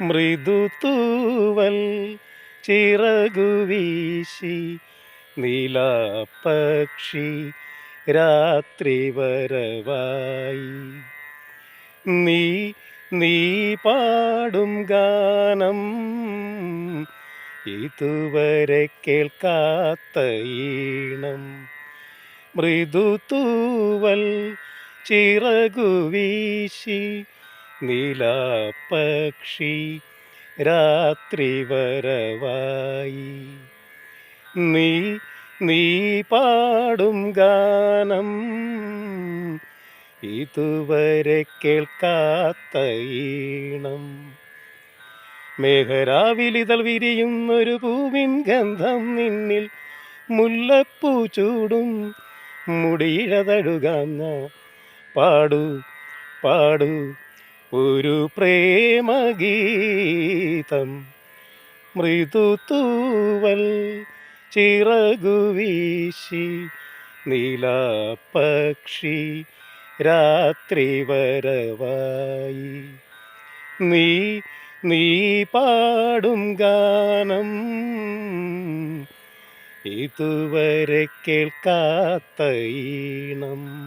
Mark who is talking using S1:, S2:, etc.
S1: മൃദുതൂവൽ ചിറകു വീശി നീലാപക്ഷി രാത്രി വരവായി. നീ നീ പാടും ഗാനം ഇതുവരെ കേൾക്കാത്ത ഈണം. മൃദുതൂവൽ ചിറകു വീശി നീലാപക്ഷി രാത്രി വരവായി. നീ നീ പാടും ഗാനം. ഇതുവരെ കേൾക്കാത്ത ഈണം. മേഘരാവിലിതൾ വിരിയുന്നൊരു പൂവിൻ ഗന്ധം നിന്നിൽ മുല്ലപ്പൂ ചൂടും. മുടിയിഴതഴുകാൻ ഞാൻ പാടു പാടു ഒരു പ്രേമഗീതം. മൃദുതൂവൽ ചിറകുവീശി നീലാപക്ഷി രാത്രി വരവായി. നീ നീ പാടും ഗാനം. ഇതുവരെ കേൾക്കാത്ത ഈണം.